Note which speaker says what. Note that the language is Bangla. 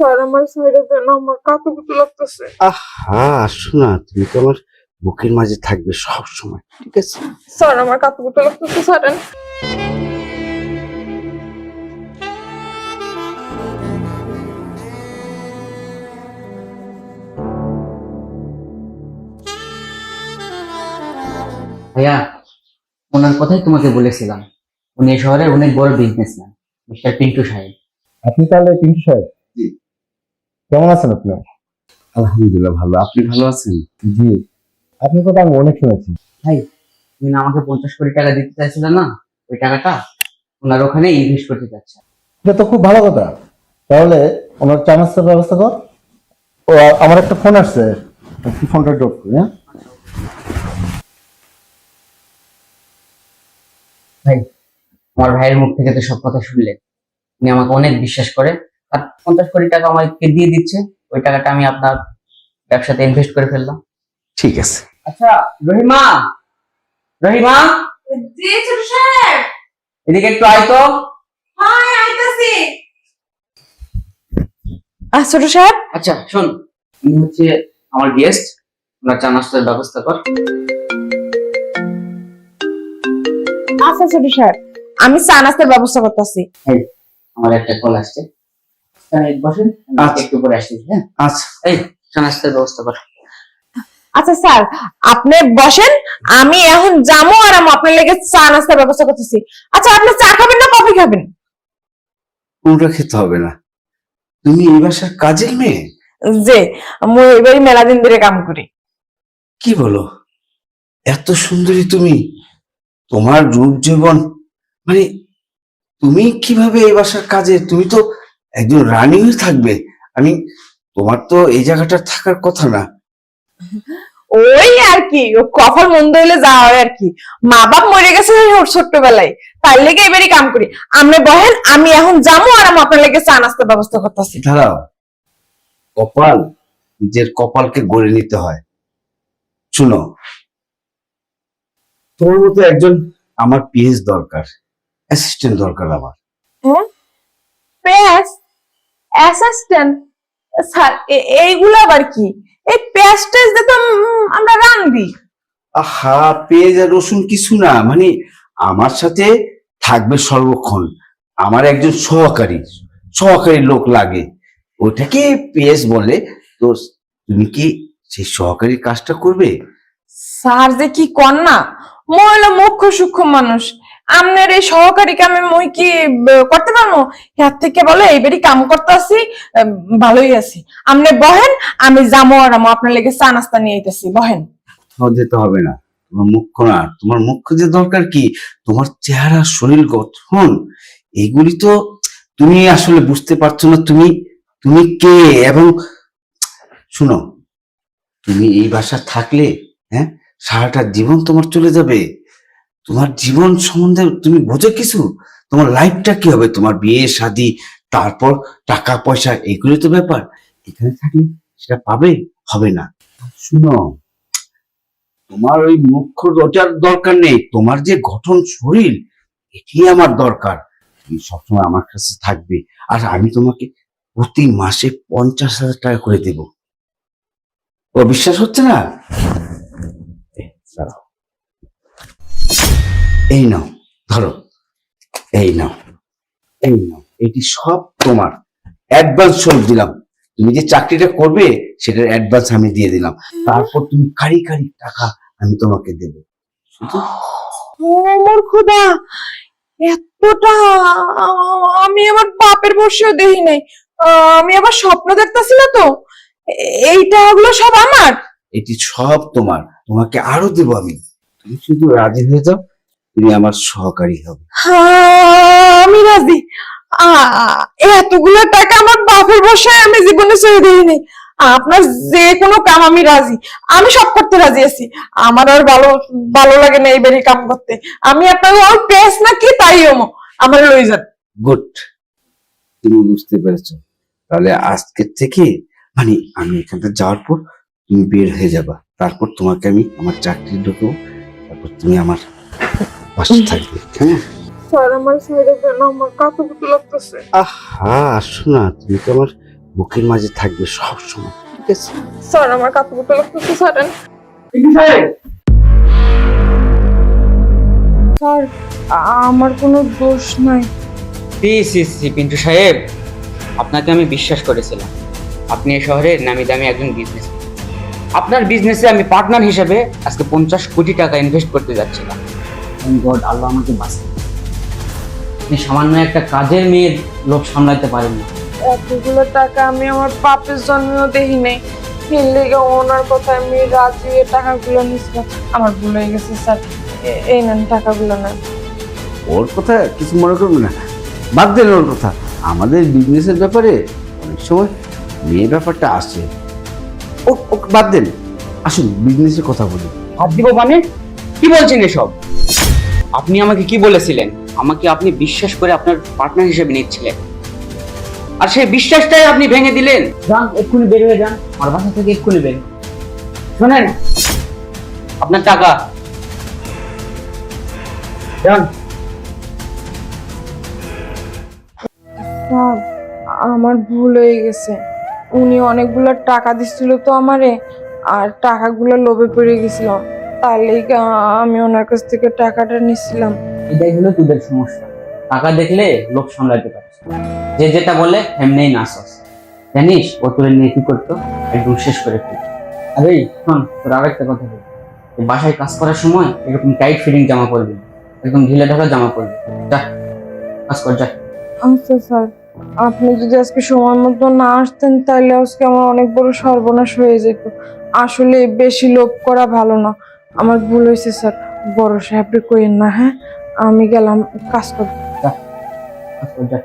Speaker 1: স্যার আমার সাইডে দেন আমার কাকু কুতু লাগতেছে।
Speaker 2: আহা আসো না তুমি তো আমার বুকের মাঝে থাকবে সব সময় ঠিক আছে?
Speaker 1: স্যার আমার কাকু লাগতেছে ছাড়েন।
Speaker 3: ভাইয়া ওনার কথাই তোমাকে বলেছিলাম। উনি এই শহরের অনেক বড় বিজনেসম্যান মিস্টার পিন্টু সাহেব।
Speaker 4: আপনি তাহলে পিন্টু সাহেব। কেমন আছেন আপনি?
Speaker 2: আলহামদুলিল্লাহ ভালো। আপনি ভালো আছেন?
Speaker 4: জি। আপনার কথা আমি অনেক শুনেছি
Speaker 3: ভাই তুমি আমাকে পঞ্চাশ কোটি টাকা দিতে চাইছিলে না? ওই টাকাটা ওনার ওখানে ইনভেস্ট করতে চাচ্ছে।
Speaker 4: এটা তো খুব ভালো কথা। তাহলে ওনার চা নাস্তার ব্যবস্থা কর। ও আমার একটা ফোন আসছে। কি ফোনটা ড্রপ করি হ্যাঁ?
Speaker 3: ভাই আমার ভাইয়ের মুখ থেকে তো সব কথা শুনলে উনি আমাকে অনেক বিশ্বাস করে। আর পঞ্চাশ কোটি টাকা আমাকে দিয়ে দিচ্ছে। ওই টাকাটা আমি আপনার ব্যবসাতে ইনভেস্ট করে ফেললাম।
Speaker 2: ঠিক আছে।
Speaker 3: আচ্ছা রহিমা! রহিমা!
Speaker 1: জি ছোট সাহেব!
Speaker 3: এদিকে একটু আয় তো।
Speaker 1: হাই আইতাছি। আহ ছোট সাহেব?
Speaker 3: আচ্ছা শোন হচ্ছে আমার গেস্ট ওনার চা নাস্তার ব্যবস্থা কর।
Speaker 1: আচ্ছা ছোট সাহেব আমি চা নাস্তার ব্যবস্থা করতেছি।
Speaker 3: আমার একটা কল আসছে। বসেন
Speaker 2: আচ্ছা।
Speaker 3: একটু পরে আসছি হ্যাঁ?
Speaker 2: আচ্ছা।
Speaker 3: এই নাস্তার ব্যবস্থা কর।
Speaker 1: আচ্ছা স্যার আপনি বসেন আমি এখন যাব আর আমি আপনার লেগে চা নাস্তার ব্যবস্থা করতেছি। আচ্ছা আপনি চা খাবেন না কফি খাবেন?
Speaker 2: কোনটা খেতে হবে না। তুমি এই বাসার কাজের মেয়ে?
Speaker 1: যে আমি এবারই মেলা দিন ধরে কাম করি।
Speaker 2: কি বলো? এত সুন্দরী তুমি। তোমার রূপ জীবন মানে তুমি কীভাবে এই বাসার কাজে তুমি তো একজন রানী হয়ে থাকবে। আমি তোমার তো এই জায়গাটা থাকার কথা না।
Speaker 1: ওই আর কি ও কফল মন্দ হইলে যাওয়া হয় আর কি। মা বাপ মরে গেছে ওর ছোট্টবেলায়। তার লেগে এবারই কাম করি। আপনি বহেন আমি এখন যাব আর আমি আপনার লেগে চা নাস্তার ব্যবস্থা করতেছি।
Speaker 2: দাঁড়াও। কপাল নিজের কপালকে গড়ে নিতে হয়। শুনো তোমার মতো একজন আমার পিএস দরকার অ্যাসিস্ট্যান্ট দরকার আমার।
Speaker 1: পেঁয়াজ অ্যাসিস্ট্যান্ট স্যার এইগুলো আবার কি? এই পেঁয়াজ টেজ দিয়ে তো আমরা রান্ধি
Speaker 2: আহা পেঁয়াজ আর রসুন কিছু না মানে আমার সাথে থাকবে সর্বক্ষণ। আমার একজন সহকারী সহকারী লোক লাগে। ওটাকে পেঁয়াজ বলে। তো তুমি কি সেই সহকারী কাজটা করবে?
Speaker 1: স্যার যে কি কর না মহিলা মুখ্য সূক্ষ্ম মানুষ। আপনার এই সহকারী কামে মই কি করতে পারব? হাত থেকে বলে এইবারই কাম করতে আসি ভালোই আছি। আপনি বহেন, আমি যাব আর আমি আপনার লেগে চা নাস্তা নিয়ে আইতেছি, বহেন।
Speaker 2: কোথাও যেতে হবে না, তোমার মুখ্য না তোমার মুখ্য যে দরকার কি? তোমার চেহারা, শরীর, গঠন, এগুলি তো তুমি আসলে বুঝতে পারছ না, তুমি তুমি কে? এবং শুনো, তুমি এই বাসা থাকলে হ্যাঁ সারাটা জীবন তোমার চলে যাবে। তোমার জীবন সম্বন্ধে তুমি বোঝো কিছু? তোমার লাইফটা কি হবে? তোমার বিয়ে, শাদি, তারপর টাকা, পয়সা, এগুলো তো ব্যাপার। এখানে থাকলে সেটা পাবে? হবে না। শুনো, তোমার ওই মুখ্য ওটার দরকার নেই। তোমার যে গঠন শরীর, এটি আমার দরকার। তুমি সবসময় আমার কাছে থাকবে। আর আমি তোমাকে প্রতি মাসে পঞ্চাশ হাজার টাকা করে দেব। ও বিশ্বাস হচ্ছে না? দাঁড়াও। এই নাও ধরো এই নাও এই নাও এটি সব তোমার। অ্যাডভান্স সব দিলাম। তুমি যে চাকরিটা করবে সেটার অ্যাডভান্স আমি দিয়ে দিলাম। তারপর তুমি কারি কারি টাকা আমি তোমাকে দেব। শুধু?
Speaker 1: ও মোর খুদা এতটা আমি আমার বাপের বসেও দেখি নাই। আমি আবার স্বপ্ন দেখতেছি না তো? এই টাকাগুলো সব আমার?
Speaker 2: এটি সব তোমার তোমাকে আরও দেবো আমি। তুমি শুধু রাজি হয়ে যাও। তুমি আমার সহকারী হবে।
Speaker 1: আমি রাজি। এতগুলো টাকা আমার বাপের বসায় আমি জীবনে ছেড়ে দিইনি। আপনার যে কোনো কাম আমি রাজি। আমি সব করতে রাজি আছি। আমার আর ভালো ভালো লাগে না এই বাড়ি কাম করতে। আমি আপনার ওই পেস না কি তাই ওমো আমার লই যান।
Speaker 2: গুড। তুমি বুঝতে পেরেছ। তাহলে আজকের থেকে মানে আমি এখান থেকে যাওয়ার পর তুমি বের হয়ে যাবা। তারপর তোমাকে আমি আমার চাকরি ঢুকবো। তারপর তুমি আমার পাশে থাকবে হ্যাঁ?
Speaker 1: স্যার আমার সাইডে দেন আমার কাকু কুতু লাগতেছে।
Speaker 2: আহা আসো না তুমি তো আমার বুকের মাঝে থাকবে সব সময় ঠিক আছে?
Speaker 1: স্যার আমার কাপড়গুলো লাগতেছে ছাড়েন। স্যার! আমার কোনো দোষ নাই।
Speaker 3: সি সি সি পিন্টু সাহেব আপনাকে আমি বিশ্বাস করেছিলাম। আপনি এই শহরের নামি দামি একজন বিজনেস আপনার বিজনেসে আমি পার্টনার হিসেবে আজকে পঞ্চাশ কোটি টাকা ইনভেস্ট করতে যাচ্ছিলাম। গড আল্লাহ আমাকে বাঁচে আপনি সামান্য একটা কাজের মেয়ের লোক সামলাতে পারেন না।
Speaker 1: এতগুলো টাকা আমি আমার বাপের জন্মেও দেখি নাই এর লেগে ওনার কথা আমি রাজি টাকাগুলো আমার ভুল হয়ে গেছে স্যার। এ- এই নেন টাকাগুলো নেন।
Speaker 2: ওর কথা কিছু মনে করবে না। বাদ দেন ওর কথা। আমাদের বিজনেসের ব্যাপারে অনেক সময় মেয়ে ব্যাপারটা আসে। ও ও বাদ দেন। আসুন বিজনেসের কথা বলি।
Speaker 3: হাত দিব মানে? কি বলছেন এসব? আপনি আমাকে কি বলেছিলেন? আমাকে আপনি বিশ্বাস করে আপনার পার্টনার হিসেবে নিচ্ছিলেন। আর সেই বিশ্বাসটাই আপনি ভেঙে দিলেন। যান, এক্ষুনি বের হয়ে যান। আমার বাসা থেকে এক্ষুনি বের। শোনেন, আপনার টাকা। যান।
Speaker 1: আমার ভুল হয়ে গেছে। উনি অনেকগুলো টাকা দিছিল তো আমারে, আর টাকাগুলো লোভে পড়ে গেছিলাম তার লেগে আমি ওনার কাছ থেকে টাকাটা নিছিলাম।
Speaker 3: এটাই হলো তোদের সমস্যা। টাকা দেখলে লোক সামলাতে পারছে না। যে যেটা বলে এমনিই নাচস। জানিস ও তোর নিয়ে কি করতো? একদম শেষ করে ফেল আরে শোন তোর আর একটা কথা বল। বাসায় কাজ করার সময় এরকম টাইট ফিটিং জামা পরবি একদম ঢিলে ঢাকা জামা পরবি। যা কাজ কর যা।
Speaker 1: আচ্ছা স্যার। আপনি যদি আজকে সময় মতো না আসতেন তাহলে আজকে আমার অনেক বড় সর্বনাশ হয়ে যেত। আসলে বেশি লোভ করা ভালো না। আমার ভুল হয়েছে, স্যার। বড় সাহেবকে কইেন না হ্যাঁ? আমি গেলাম কাজ করতে।
Speaker 3: কাজ কর, যা।